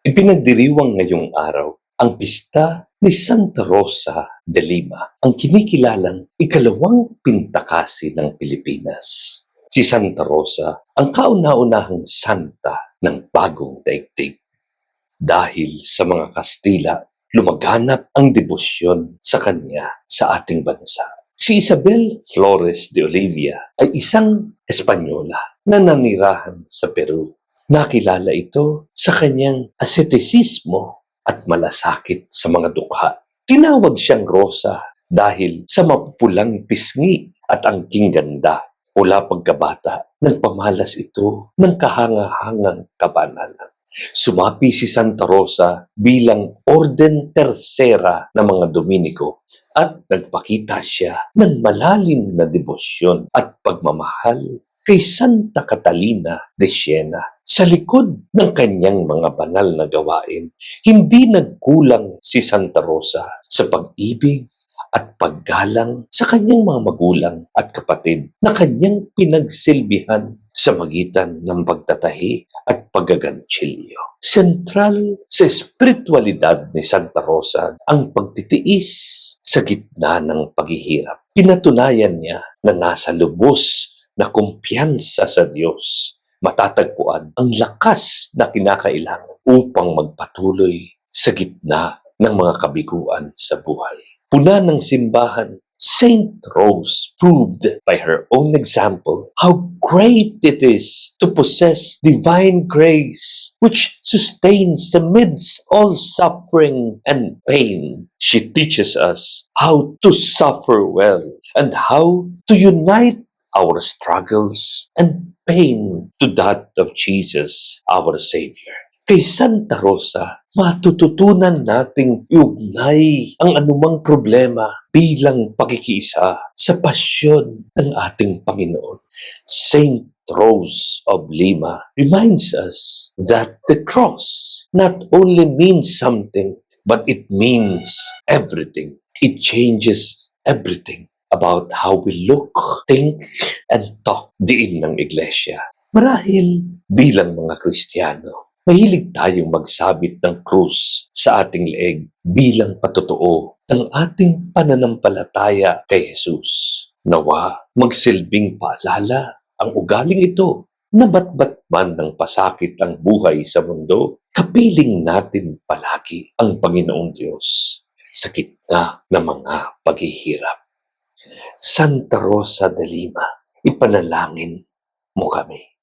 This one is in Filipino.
Ipinagdiriwang ngayong araw ang pista ni Santa Rosa de Lima, ang kinikilalang ikalawang pintakasi ng Pilipinas. Si Santa Rosa ang kauna-unahang santa ng bagong daigdig. Dahil sa mga Kastila, lumaganap ang debosyon sa kanya sa ating bansa. Si Isabel Flores de Olivia ay isang Espanyola na nanirahan sa Peru. Nakilala ito sa kanyang ascetisismo at malasakit sa mga dukha. Tinawag siyang Rosa dahil sa mapupulang pisngi at angking ganda. Mula pagkabata, nagpamalas ito ng kahangahangang kabanalan. Sumapi si Santa Rosa bilang Orden Tercera ng mga Dominiko at nagpakita siya ng malalim na debosyon at pagmamahal kay Santa Catalina de Siena. Sa likod ng kanyang mga banal na gawain, hindi nagkulang si Santa Rosa sa pag-ibig at paggalang sa kanyang mga magulang at kapatid na kanyang pinagsilbihan sa magitan ng pagtatahi at paggaganchilyo. Sentral sa espiritualidad ni Santa Rosa ang pagtitiis sa gitna ng paghihirap. Pinatunayan niya na nasa lubos na kumpiyansa sa Diyos. Matatagpuan ang lakas na kinakailangan upang magpatuloy sa gitna ng mga kabiguan sa buhay. Puna ng simbahan, Saint Rose proved by her own example how great it is to possess divine grace which sustains amidst all suffering and pain. She teaches us how to suffer well and how to unite our struggles and pain to that of Jesus, our Savior. Kay Santa Rosa, matututunan nating iugnay ang anumang problema bilang pakikiisa sa pasyon ng ating Panginoon. Saint Rose of Lima reminds us that the cross not only means something, but it means everything. It changes everything about how we look, think, and talk diin ng iglesia. Marahil bilang mga Kristiyano, mahilig tayong magsabit ng krus sa ating leeg bilang patotoo ng ating pananampalataya kay Jesus. Nawa, magsilbing paalala ang ugaling ito na batbat man ng pasakit ang buhay sa mundo, kapiling natin palagi ang Panginoong Diyos sa gitna ng mga paghihirap. Santa Rosa de Lima, ipanalangin mo kami.